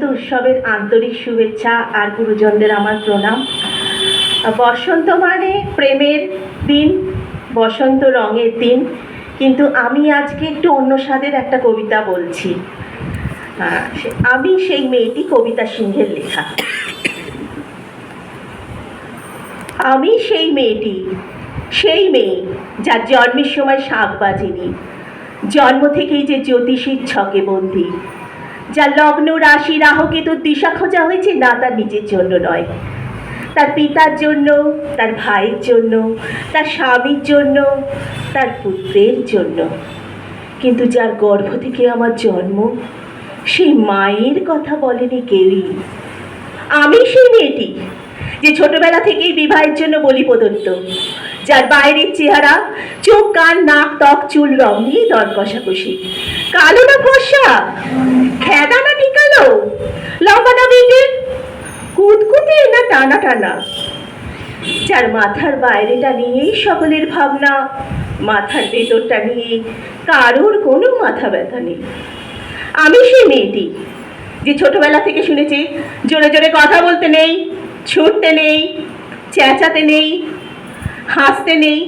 বসন্ত উৎসবের আন্তরিক শুভেচ্ছা আর গুরুজনদের আমার প্রণাম। বসন্ত মানে প্রেমের দিন, বসন্ত রঙের দিন। কিন্তু আমি আজকে একটু অন্য স্বাদের একটা কবিতা বলছি। আমি সেই মেয়েটি কবিতা সিংহের লেখা। আমি সেই মেয়েটি, সেই মেয়ে যার জন্মের সময় শাক বাজেনি। জন্ম থেকেই যে জ্যোতিষীর ছকে বন্দি। যার লগ্ন রাশি রাহকে তো দিশা খোঁজা হয়েছে, না তার নিজের জন্য নয়। তার পিতার জন্য, তার ভাইয়ের জন্য, তার স্বামীর জন্য, তার পুত্রের জন্য। কিন্তু যার গর্ভ থেকে আমার জন্ম সেই মায়ের কথা বলেনি কেউই। আমি সেই মেয়েটি, যে ছোটবেলা থেকেই বিবাহের জন্য বলি প্রদত্ত। যার বাইরের চেহারা, চোখ, কান, নাক, ত্বক, চুল, রং নিয়ে দর কষাকষি কালো না ফর্সা? খেদা না টিকালো লম্বা না বেটে কুতকুতে না টানা টানা? যার মাথার বাইরেটা নিয়েই সকলের ভাবনা, মাথার ভেতরটা নিয়ে কারোর কোনো মাথা ব্যথা নেই। আমি সেই মেয়েটি, যে ছোটবেলা থেকে শুনেছি, জোরে জোরে কথা বলতে নেই, ছুটতে নেই, চেঁচাতে নেই হাসতে নেই।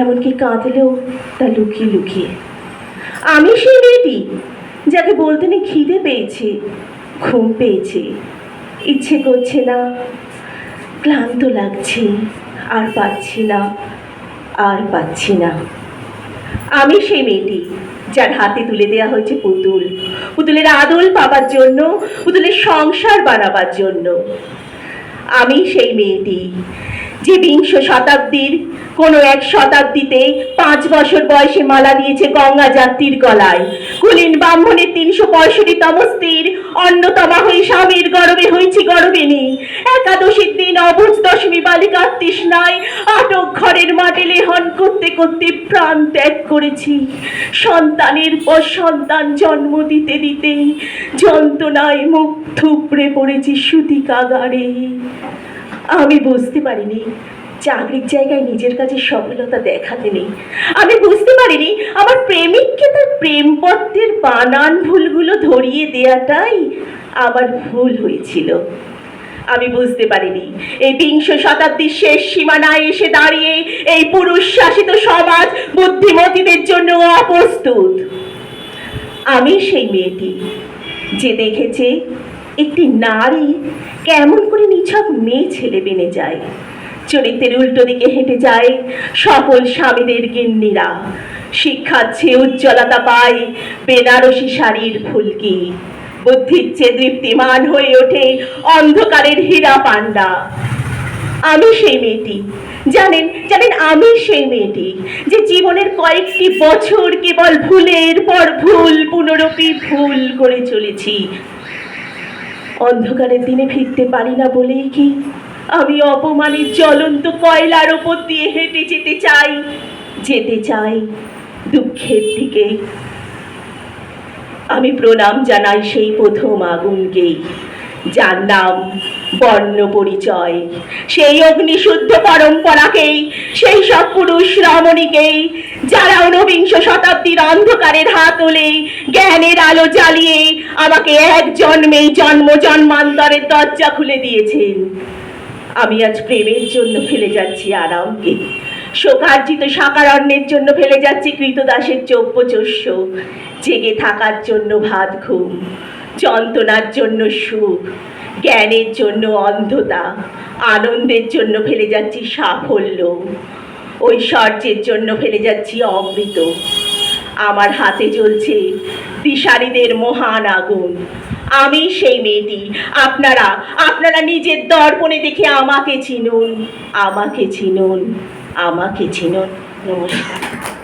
এমনকি কাঁদলেও তা লুকিয়ে লুকিয়ে। আমি সেই মেয়েটি যাকে বলতে নেই খিদে পেয়েছে, ঘুম পেয়েছে। ইচ্ছে করছে না, ক্লান্ত লাগছে, আর পাচ্ছি না, আর পাচ্ছি না। আমি সেই মেয়েটি যার হাতে তুলে দেওয়া হয়েছে পুতুল। পুতুলের আদল পাবার জন্য, পুতুলের সংসার বানাবার জন্য। আমি সেই মেয়েটি যে বিংশ শতাব্দীর কোনো এক শতাব্দীতে পাঁচ বছর বয়সে মালা দিয়েছে গঙ্গা যাত্রীর গলায়। কুলীন ব্রাহ্মণের তিনশো পঁয়ষট্টিতম স্ত্রীর অন্যতমা হয়ে স্বামীর গরবে হয়েছি গরবিনী একাদশীর দিন অবুজ দশমী বালিকার তৃষ্ণায় আটক ঘরের মাঠে লেহন করতে করতে প্রাণ ত্যাগ করেছি। সন্তানের পর সন্তান জন্ম দিতে দিতে যন্ত্রণায় মুখ থুপড়ে পড়েছি সুতি কাগারে। আমি বুঝতে পারিনি। চাকরির জায়গায় নিজের কাছে সফলতা দেখাতে নেই। আমি বুঝতে পারিনি আমার প্রেমিককে তার প্রেমপত্রের বানান ভুলগুলো ধরিয়ে দেওয়াটাই আমার ভুল হয়েছিল। আমি বুঝতে পারিনি। এই বিংশ শতাব্দীর শেষ সীমানায় এসে দাঁড়িয়ে এই পুরুষ শাসিত সমাজ বুদ্ধিমতীদের জন্য অপ্রস্তুত। আমি সেই মেয়েটি যে দেখেছে একটি নারী কেমন করে নিছক মেয়ে ছেলে বেনে যায়। চরিত্রের উল্টো দিকে হেঁটে যায় সকল স্বামীদের গিন্নিরা। শিক্ষার চেয়ে উজ্জ্বলতা পায় বেনারসি শাড়ির ফুলকি। বুদ্ধির চেয়ে দীপ্তিমান হয়ে ওঠে অন্ধকারের হীরা পান্ডা আমি সেই মেয়েটি। জানেন জানেন, আমি সেই মেয়েটি যে জীবনের কয়েকটি বছর কেবল ভুলের পর ভুল, পুনরপি ভুল করে চলেছি। অন্ধকারের দিনে ফিরতে পারি না বলেই কি? আমি অপমানের জ্বলন্ত কয়লার ওপর দিয়ে হেঁটে যেতে চাই যেতে চাই দুঃখের দিকে। আমি প্রণাম জানাই সেই প্রথম আগুনকেই। যার নাম বর্ণ পরিচয়। সেই অগ্নিশুদ্ধ পরম্পরাকেই, সেই সব পুরুষ রমণীকেই, যারা ঊনবিংশ শতাব্দীর অন্ধকারের হাতলে জ্ঞানের আলো জ্বালিয়ে আমাকে এক জন্মেই জন্ম জন্মান্তরের দরজা খুলে দিয়েছেন। আমি আজ প্রেমের জন্য ফেলে যাচ্ছি আরামকে। শোকার্জিত সাকারণ্যের জন্য ফেলে যাচ্ছি কৃতদাসের চৌপ্যচস্য জেগে থাকার জন্য ভাত ঘুম। যন্ত্রণার জন্য সুখ, জ্ঞানের জন্য অন্ধতা, আনন্দের জন্য ফেলে যাচ্ছি সাফল্য, ঐশ্বর্যের জন্য ফেলে যাচ্ছি অমৃত। আমার হাতে জ্বলছে দিশারিদের মহান আগুন। আমি সেই মেয়েটি, আপনারা আপনারা নিজের দর্পণে দেখে আমাকে চিনুন আমাকে চিনুন আমাকে চিনুন। নমস্কার।